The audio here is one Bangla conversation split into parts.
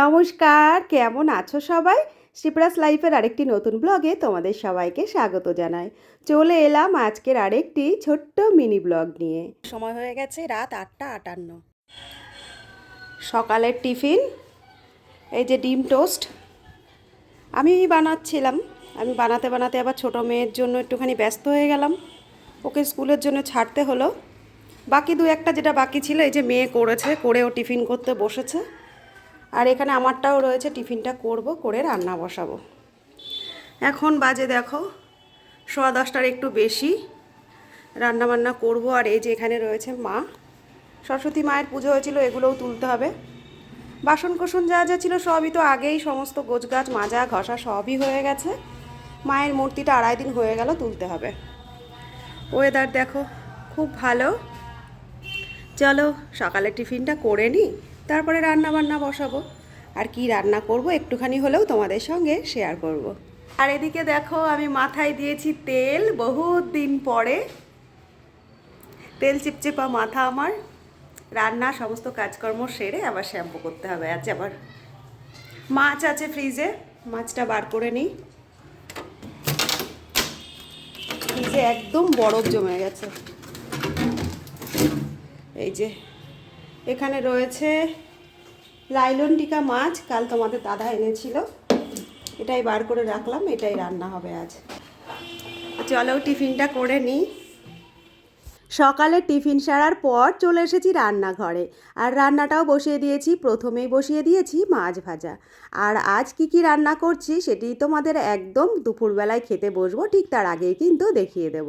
নমস্কার কেমন আছো সবাই? শিপ্রাস লাইফের আরেকটি নতুন ব্লগে তোমাদের সবাইকে স্বাগত জানাই। চলে এলাম আজকের আরেকটি ছোট্ট মিনি ব্লগ নিয়ে। সময় হয়ে গেছে রাত আটটা আটান্ন। সকালের টিফিন এই যে ডিম টোস্ট। আমি বানাচ্ছিলাম আমি বানাতে বানাতে আবার ছোটো মেয়ের জন্য একটুখানি ব্যস্ত হয়ে গেলাম। ওকে স্কুলের জন্য ছাড়তে হলো। বাকি দু একটা যেটা বাকি ছিল এই যে মেয়ে করেছে করে ও টিফিন করতে বসেছে। আর এখানে আমারটাও রয়েছে, টিফিনটা করব, করে রান্না বসাবো। এখন বাজে দেখো, সোয়া দশটার একটু বেশি। রান্না বান্না করব, আর এই যে এখানে রয়েছে মা। সরস্বতী মায়ের পুজো হয়েছিল, এগুলোও তুলতে হবে। বাসন কোসন যা যা ছিল, সবই তো আগেই সমস্ত গোছগাছ, মাজা, ঘষা, সবই হয়ে গেছে। মায়ের মূর্তিটা আড়াই দিন হয়ে গেল, তুলতে হবে। ওয়েদার দেখো, খুব ভালো। চলো সকালে টিফিনটা করে নিই তারপরে রান্না বান্না বসাবো। আর কি রান্না করব একটুখানি হলেও তোমাদের সঙ্গে শেয়ার করব। আর এদিকে দেখো, আমি মাথায় দিয়েছি তেল বহুত দিন পরে। তেল চিপচিপা মাথা আমার। রান্না সমস্ত কাজকর্ম সেরে আবার শ্যাম্পু করতে হবে আজ আবার। মাছ আছে ফ্রিজে মাছটা বার করে নিই। ফ্রিজে একদম বরফ জমে গেছে। এই যে এখানে রয়েছে লাইলন টিকা মাছ, কাল তোমাদের দাদা এনেছিল। এটাই বার করে রাখলাম, এটাই রান্না হবে আজ। চলো টিফিনটা করে নিই। সকালে টিফিন সারার পর চলে এসেছি রান্নাঘরে। আর রান্নাটাও বসিয়ে দিয়েছি, প্রথমেই বসিয়ে দিয়েছি মাছ ভাজা। আর আজ কি কি রান্না করছি, সেটি তোমাদের একদম দুপুরবেলায় খেতে বসবো, ঠিক তার আগেই কিন্তু দেখিয়ে দেব।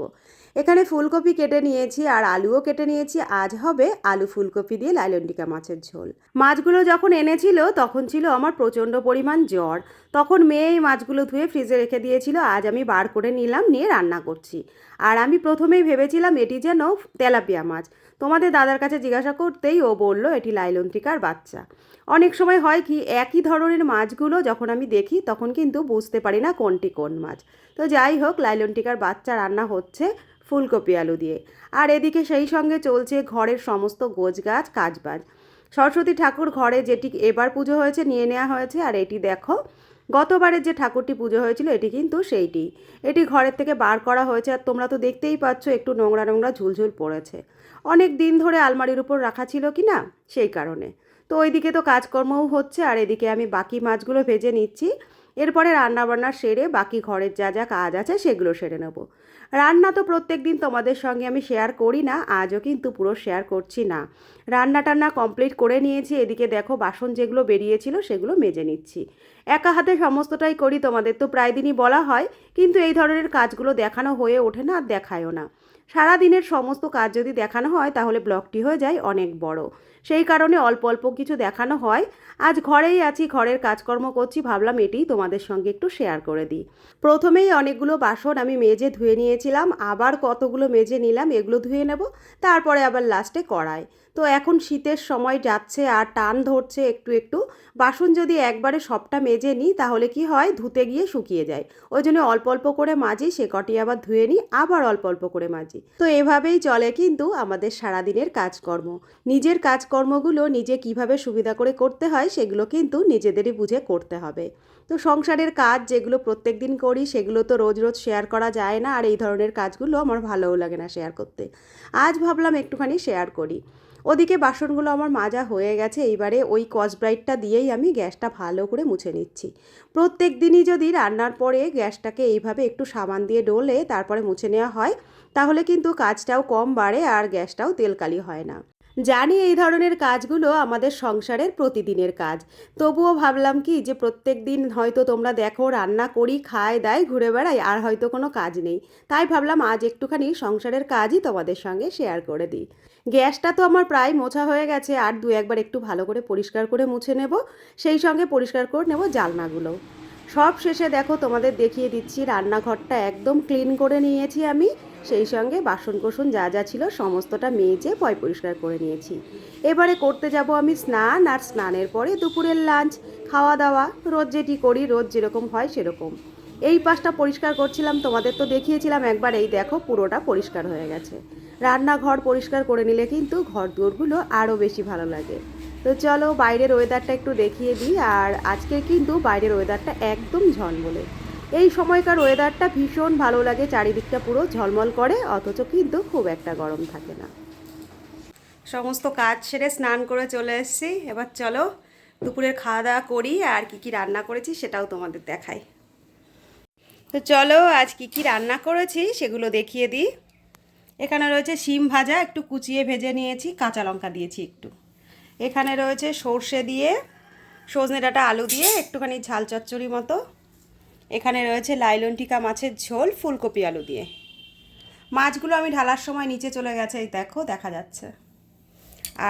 এখানে ফুলকপি কেটে নিয়েছি আর আলুও কেটে নিয়েছি। আজ হবে আলু ফুলকপি দিয়ে লাইলন্ডিকা মাছের ঝোল। মাছগুলো যখন এনেছিল তখন ছিল আমার প্রচণ্ড পরিমাণ জ্বর। তখন মেয়ে এই মাছগুলো ধুয়ে ফ্রিজে রেখে দিয়েছিল। আজ আমি বার করে নিলাম, নিয়ে রান্না করছি। আর আমি প্রথমেই ভেবেছিলাম এটি যেন তেলাপিয়া মাছ। তোমাদের দাদার কাছে জিজ্ঞাসা করতেই ও বলল, এটি লাইলন্টিকার বাচ্চা। অনেক সময় হয় কি, একই ধরনের মাছগুলো যখন আমি দেখি, তখন কিন্তু বুঝতে পারি না কোনটি কোন মাছ। তো যাই হোক, লাইলন্টিকার বাচ্চা রান্না হচ্ছে ফুলকপি আলু দিয়ে। আর এদিকে সেই সঙ্গে চলছে ঘরের সমস্ত গোছগাছ, কাজবাজ। সরস্বতী ঠাকুর ঘরে যেটি এবার পুজো হয়েছে, নিয়ে নেওয়া হয়েছে। আর এটি দেখো গতবারের যে ঠাকুরটি পুজো হয়েছিল, এটি কিন্তু সেইটি। এটি ঘরের থেকে বার করা হয়েছে আর তোমরা তো দেখতেই পাচ্ছ, একটু নোংরা নোংরা ঝুলঝুল পড়েছে। অনেক দিন ধরে আলমারির উপর রাখা ছিল কি না, সেই কারণে। তো ওইদিকে তো কাজকর্মও হচ্ছে আর এদিকে আমি বাকি মাছগুলো ভেজে নিচ্ছি। এরপরে রান্নাবান্না সেরে বাকি ঘরের যা যা কাজ আছে সেগুলো সেরে নেব। রান্না তো প্রত্যেক দিন তোমাদের সঙ্গে আমি শেয়ার করি না, আজও কিন্তু পুরো শেয়ার করছি না। রান্না টান্না কমপ্লিট করে নিয়েছি, এদিকে দেখো বাসন যেগুলো বেরিয়েছিল সেগুলো মেজে নিচ্ছি। একা হাতে সমস্তটাই করি, তোমাদের তো প্রায় দিনই বলা হয়, কিন্তু এই ধরনের কাজগুলো দেখানো হয়ে ওঠে না, আর দেখায়ও না। সারা দিনের সমস্ত কাজ যদি দেখানো হয়, তাহলে ব্লগটি হয়ে যায় অনেক বড়। সেই কারণে অল্প অল্প কিছু দেখানো হয়। আজ ঘরেই আছি, ঘরের কাজকর্ম করছি, ভাবলাম এটিই তোমাদের সঙ্গে একটু শেয়ার করে দিই। প্রথমেই অনেকগুলো বাসন আমি মেজে ধুয়ে নিয়েছিলাম, আবার কতগুলো মেজে নিলাম, এগুলো ধুয়ে নেব, তারপরে আবার লাস্টে কড়াই। তো এখন শীতের সময় যাচ্ছে আর টান ধরছে একটু একটু, বাসন যদি একবারে সবটা মেজে নিই, তাহলে কি হয়? ধুতে গিয়ে শুকিয়ে যায়। ওই জন্য অল্প অল্প করে মাজি, সে কটি আবার ধুয়ে নিই, আবার অল্প অল্প করে মাজি। তো এভাবেই চলে কিন্তু আমাদের সারাদিনের কাজকর্ম। নিজের কাজকর্মগুলো নিজে কীভাবে সুবিধা করে করতে হয় সেগুলো কিন্তু নিজেদেরই বুঝে করতে হবে। তো সংসারের কাজ যেগুলো প্রত্যেক দিন করি সেগুলো তো রোজ রোজ শেয়ার করা যায় না, আর এই ধরনের কাজগুলো আমার ভালোও লাগে না শেয়ার করতে। আজ ভাবলাম একটুখানি শেয়ার করি। ওদিকে বাসনগুলো আমার মাজা হয়ে গেছে, এইবারে ওই কসব্রাইটটা দিয়েই আমি গ্যাসটা ভালো করে মুছে নিচ্ছি। প্রত্যেক দিনই যদি রান্নার পরে গ্যাসটাকে এইভাবে একটু সাবান দিয়ে ডলে তারপরে মুছে নেওয়া হয়, তাহলে কিন্তু কাজটাও কম বাড়ে আর গ্যাসটাও তেলকালি হয় না। জানি এই ধরনের কাজগুলো আমাদের সংসারের প্রতিদিনের কাজ। তবুও ভাবলাম কি যে প্রত্যেক দিন হয়তো তোমরা দেখো রান্না করি খায় দায় ঘুরে বেড়াই, আর হয়তো কোনো কাজ নেই। তাই ভাবলাম আজ একটুখানি সংসারের কাজই তোমাদের সঙ্গে শেয়ার করে দিই। গ্যাসটা তো আমার প্রায় মোছা হয়ে গেছে, আর দু একবার একটু ভালো করে পরিষ্কার করে মুছে নেব। সেই সঙ্গে পরিষ্কার করে নেব জালনাগুলো। সব শেষে দেখো তোমাদের দেখিয়ে দিচ্ছি, রান্নাঘরটা একদম ক্লিন করে নিয়েছি আমি। সেই সঙ্গে বাসন কোসন যা যা ছিল সমস্তটা মেজে পয় পরিষ্কার করে নিয়েছি। এবারে করতে যাব আমি স্নান, আর স্নানের পরে দুপুরের লাঞ্চ খাওয়া দাওয়া। রোজ যেটি করি, রোজ যেরকম হয় সেরকম। এই পাশটা পরিষ্কার করছিলাম, তোমাদের তো দেখিয়েছিলাম একবার, এই দেখো পুরোটা পরিষ্কার হয়ে গেছে। রান্নাঘর পরিষ্কার করে নিলে কিন্তু ঘর দুয়ারগুলো আরও বেশি ভালো লাগে। তো চলো বাইরের ওয়েদারটা একটু দেখিয়ে দিই, আর আজকে কিন্তু বাইরের ওয়েদারটা একদম ঝলমলে। এই সময়কার ওয়েদারটা ভীষণ ভালো লাগে, চারিদিকটা পুরো ঝলমল করে, অথচ কিন্তু খুব একটা গরম থাকে না। সমস্ত কাজ সেরে স্নান করে চলে এসেছি। এবার চলো দুপুরের খাওয়া দাওয়া করি, আর কি কি রান্না করেছি সেটাও তোমাদের দেখাই। তো চলো আজ কি কি রান্না করেছি সেগুলো দেখিয়ে দিই। এখানে রয়েছে শিম ভাজা, একটু কুচিয়ে ভেজে নিয়েছি, কাঁচা লঙ্কা দিয়েছি একটু। এখানে রয়েছে সর্ষে দিয়ে, সজনে ডাঁটা আলু দিয়ে একটুখানি ঝাল চচ্চড়ি মতো। এখানে রয়েছে লাইলন টিকা মাছের ঝোল, ফুলকপি আলু দিয়ে। মাছগুলো আমি ঢালার সময় নিচে চলে গেছে, এই দেখো, দেখা যাচ্ছে।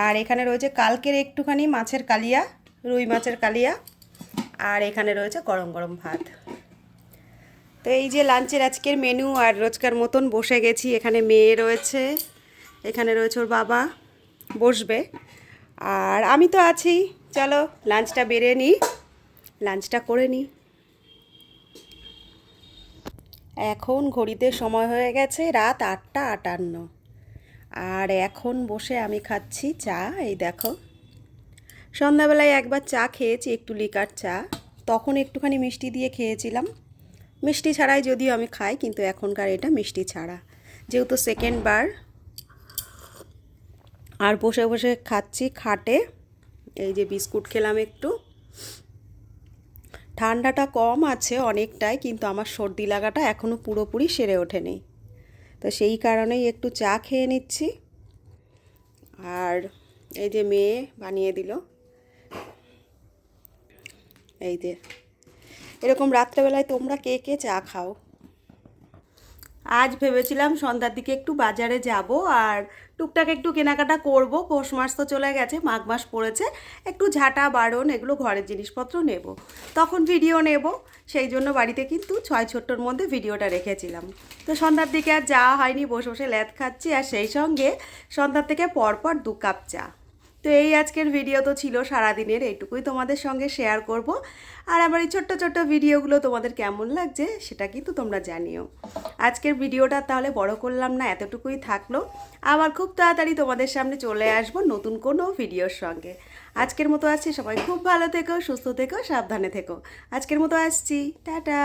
আর এখানে রয়েছে কালকের একটুখানি মাছের কালিয়া, রুই মাছের কালিয়া, আর এখানে রয়েছে গরম গরম ভাত। তো এই যে লাঞ্চের আজকের মেনু, আর রোজকার মতন বসে গেছি, এখানে মেয়ে রয়েছে, এখানে রয়েছে ওর বাবা, বসবে। আর আমি তো আছি। চলো লাঞ্চটা বেড়ে নিই লাঞ্চটা করে নিই এখন ঘড়িতে সময় হয়ে গেছে রাত আটটা আটান্ন। আর এখন বসে আমি খাচ্ছি চা, এই দেখো। সন্ধ্যাবেলায় একবার চা খেয়েছি, একটু লিকার চা। তখন একটুখানি মিষ্টি দিয়ে খেয়েছিলাম। মিষ্টি ছাড়াই যদিও আমি খাই, কিন্তু এখনকার এটা মিষ্টি ছাড়া। যেহেতু সেকেন্ড বার আর বসে বসে খাচ্ছি খাটে। এই যে বিস্কুট খেলাম একটু। ঠান্ডাটা কম আছে অনেকটাই, কিন্তু আমার সর্দি লাগাটা এখনও পুরোপুরি সেরে ওঠেনি। তো সেই কারণেই একটু চা খেয়ে নিচ্ছি। আর এই যে মেয়ে বানিয়ে দিল। এই যে। এরকম রাত্রেবেলায় তোমরা কে কে চা খাও? আজ ভেবেছিলাম সন্ধ্যার দিকে একটু বাজারে যাব আর টুকটাক একটু কেনাকাটা করব। পৌষ মাস তো চলে গেছে, মাঘ মাস পড়েছে। একটু ঝাঁটা, বারণ এগুলো ঘরের জিনিসপত্র নেব। তখন ভিডিও নেব, সেই জন্য বাড়িতে কিন্তু ছয় ছোট্টর মধ্যে ভিডিওটা রেখেছিলাম। তো সন্ধ্যার দিকে আর যাওয়া হয়নি, বসে বসে ল্যাদ খাচ্ছি আর সেই সঙ্গে সন্ধ্যার থেকে পরপর দু কাপ চা। তো এই আজকের ভিডিও তো ছিল সারাদিনের, এইটুকুই তোমাদের সঙ্গে শেয়ার করব। আর আমার এই ছোট্ট ছোট্ট ভিডিওগুলো তোমাদের কেমন লাগছে সেটা কিন্তু তোমরা জানিও। আজকের ভিডিওটা তাহলে বড় করলাম না, এতটুকুই থাকল। আবার খুব তাড়াতাড়ি তোমাদের সামনে চলে আসব নতুন কোনো ভিডিওর সঙ্গে। আজকের মতো আসছি, সবাই খুব ভালো থেকো, সুস্থ থেকো, সাবধানে থেকো। আজকের মতো আসছি, টাটা।